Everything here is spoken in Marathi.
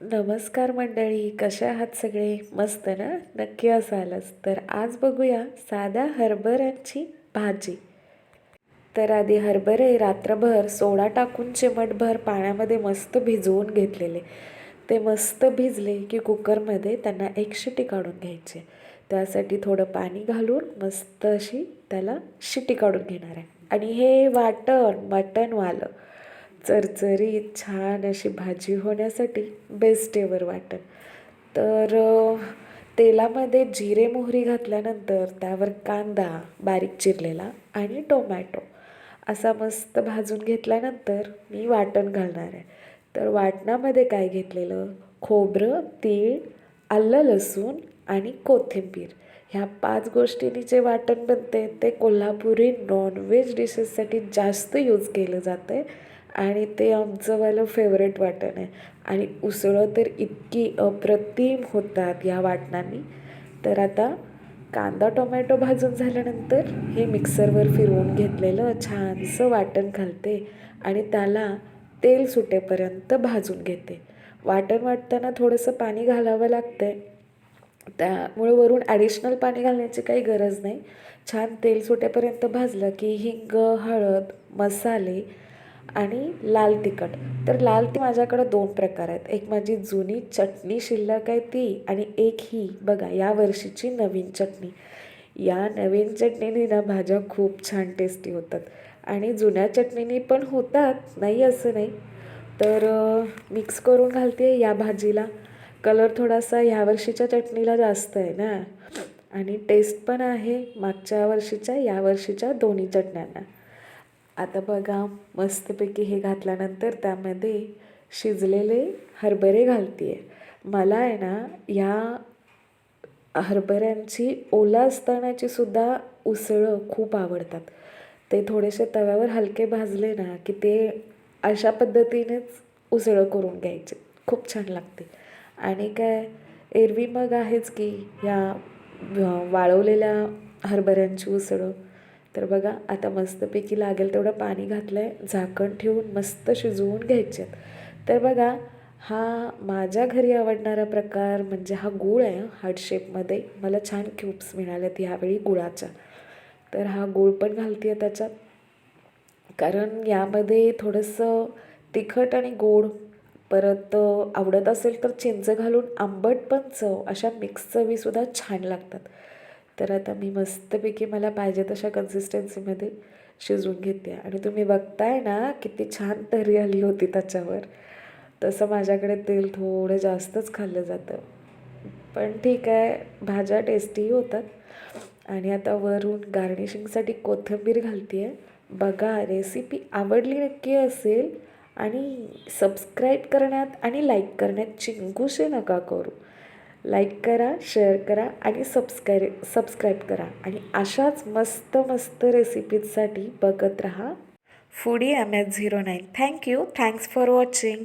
नमस्कार मंडळी कशा आहात सगळे? मस्त ना? नक्की असालच तर आज बघूया साध्या हरभऱ्यांची भाजी. तर आधी हरभरे रात्रभर सोडा टाकून चिमटभर पाण्यामध्ये मस्त भिजवून घेतलेले. ते मस्त भिजले की कुकरमध्ये त्यांना एक शिटी काढून घ्यायचे. त्यासाठी थोडं पाणी घालून मस्त अशी त्याला शिटी काढून घेणार आहे. आणि हे वाटण मटणवालं. चरचरीत छान अशी भाजी होण्यासाठी बेस्ट एवर वाटण. तर तेलामध्ये जिरे मोहरी घातल्यानंतर त्यावर कांदा बारीक चिरलेला आणि टोमॅटो असा मस्त भाजून घेतल्यानंतर मी वाटण घालणार आहे. तर वाटणामध्ये काय घेतलेलं? खोबरं तीळ आलं लसूण आणि कोथिंबीर. ह्या पाच गोष्टींनी जे वाटण बनते ते कोल्हापुरी नॉनव्हेज डिशेससाठी जास्त यूज केलं जातं आहे आणि ते आमचंवालं फेवरेट वाटण आहे आणि उसळं तर इतकी अप्रतिम होतात या वाटणांनी. तर आता कांदा टोमॅटो भाजून झाल्यानंतर हे मिक्सरवर फिरवून घेतलेलं छानसं वाटण घालते आणि त्याला तेल सुटेपर्यंत भाजून घेते. वाटण वाटताना थोडंसं पाणी घालावं लागतं आहे त्यामुळे वरून ॲडिशनल पाणी घालण्याची काही गरज नाही. छान तेल सुटेपर्यंत भाजलं की हिंग हळद मसाले आणि लाल तिखट. तर लाल ती माझ्याकडं दोन प्रकार आहेत. एक माझी जुनी चटणी शिल्लक आहे ती आणि एक ही बघा या वर्षीची नवीन चटणी. या नवीन चटणीने ना भाज्या खूप छान टेस्टी होतात. आणि जुन्या चटणीने पण होतात नाही असं नाही. तर मिक्स करून घालते या भाजीला. कलर थोडासा ह्या वर्षीच्या चटणीला जास्त आहे ना. आणि टेस्ट पण आहे मागच्या वर्षीच्या या वर्षीच्या दोन्ही चटण्यांना. आता बघा मस्तपैकी हे घातल्यानंतर त्यामध्ये शिजलेले हरभरे घालते आहे मला आहे ना या हरभऱ्यांची ओला असतानाची सुद्धा उसळं खूप आवडतात. ते थोडेसे तव्यावर हलके भाजले ना की ते अशा पद्धतीनेच उसळं करून घ्यायचे. खूप छान लागते. आणि काय एरवी मग आहेच की या वाळवलेल्या हरभऱ्यांची उसळं. तर बघा आता मस्तपैकी लागेल तेवढं पाणी घातलं आहे झाकण ठेवून मस्त शिजवून घ्यायचे तर बघा हा माझ्या घरी आवडणारा प्रकार म्हणजे हा गूळ आहे हार्ट शेपमध्ये मला छान क्यूब्स मिळाल्यात ह्यावेळी गुळाच्या. तर हा गूळ पण घालते आहे त्याच्यात. कारण यामध्ये थोडंसं तिखट आणि गोड परत आवडत असेल तर चिंच घालून आंबट पण चव अशा मिक्स चवीसुद्धा छान लागतात. तर आता मी मस्तपैकी मला पाहिजे तशा कन्सिस्टन्सीमध्ये शिजवून घेते. आणि तुम्ही बघताय ना किती छान तरी आली होती त्याच्यावर. तसं माझ्याकडे तेल थोडं जास्तच खाल्लं जातं. पण ठीक आहे भाज्या टेस्टीही होतात. आणि आता वरून गार्निशिंगसाठी कोथिंबीर घालते आहे बघा रेसिपी आवडली नक्की असेल. आणि सबस्क्राईब करण्यात आणि लाईक करण्यात चिंकूशे नका करू. लाईक करा शेअर करा आणि सबस्क्राई सबस्क्राईब करा. आणि अशाच मस्त मस्त रेसिपीजसाठी बघत राहा. Foodie M H zero nine. Thank you thanks for watching.